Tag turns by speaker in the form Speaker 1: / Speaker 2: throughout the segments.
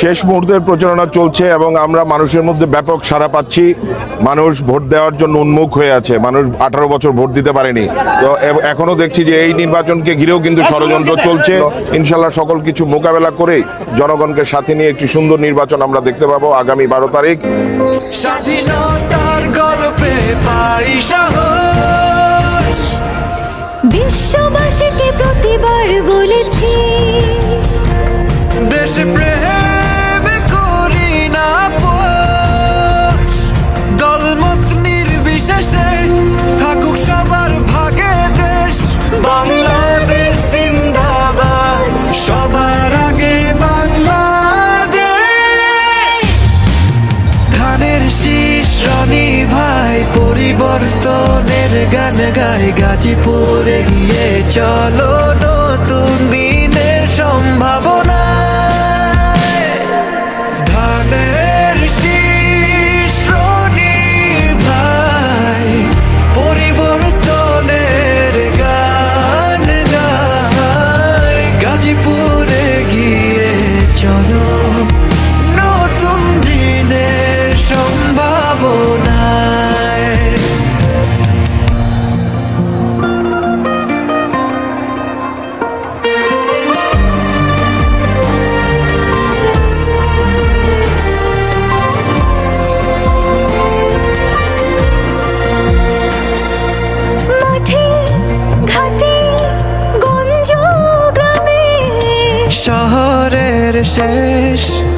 Speaker 1: শেষ মুহূর্তের প্রচারণা চলছে এবং আমরা মানুষের মধ্যে ব্যাপক সাড়া পাচ্ছি। মানুষ ভোট দেওয়ার জন্য উন্মুখ হয়ে আছে। মানুষ আঠারো বছর ভোট দিতে পারেনি। তো এখনও দেখছি যে এই নির্বাচনকে ঘিরেও কিন্তু ষড়যন্ত্র চলছে। ইনশাল্লাহ সকল কিছু মোকাবেলা করে জনগণকে সাথে নিয়ে একটি সুন্দর নির্বাচন আমরা দেখতে পাবো আগামী বারো তারিখ।
Speaker 2: প্রতিবার বলেছি।
Speaker 3: দেশ প্রেম করি না। দলমত নির্বিশেষে থাকুক সবার ভাগে দেশ। বাংলাদেশ জিন্দাবাদ, সবার আগে বাংলাদেশ। ধানের শীষ রনি ভাই, পরিবর্তনের গান গাই, গাজীপুরে গিয়ে চলো। নতুন দিনের সম্ভাবনা। শেষ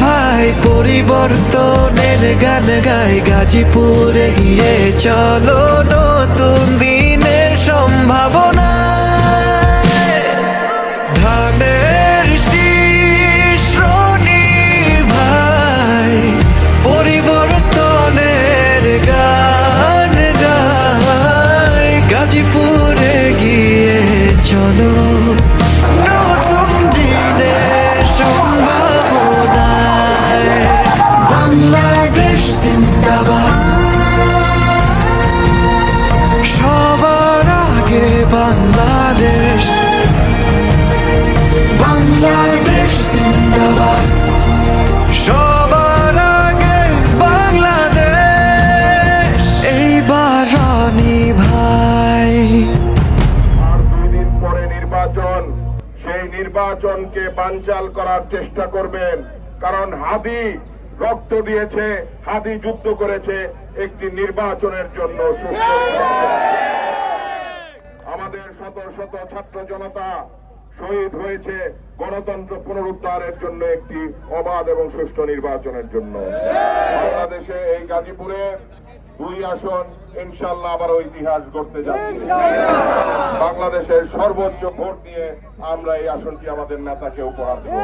Speaker 3: ভাই পরিবর্তনের গান গাই গাজীপুরে গিয়ে চলো নতুন বাংলাদেশ জিন্দাবাদ সবার আগে বাংলাদেশ বাংলাদেশ জিন্দাবাদ সবার আগে বাংলাদেশ এইবার রনি ভাই
Speaker 1: আর দুই দিন পরে নির্বাচন, সেই নির্বাচনকে বানচাল করার চেষ্টা করবেন। কারণ হাদি রক্ত দিয়েছে, হাদি যুদ্ধ করেছে, একটি নির্বাচনের জন্য আমাদের শত শত ছাত্র জনতা শহীদ হয়েছে গণতন্ত্র পুনরুদ্ধারের জন্য একটি অবাধ এবং সুষ্ঠু নির্বাচনের জন্য। বাংলাদেশে এই গাজীপুরে দুই আসন ইনশাল্লাহ আবার ইতিহাস গড়তে যাচ্ছে। বাংলাদেশের সর্বোচ্চ ভোট নিয়ে আমরা এই আসনটি আমাদের নেতাকে উপহার দেব।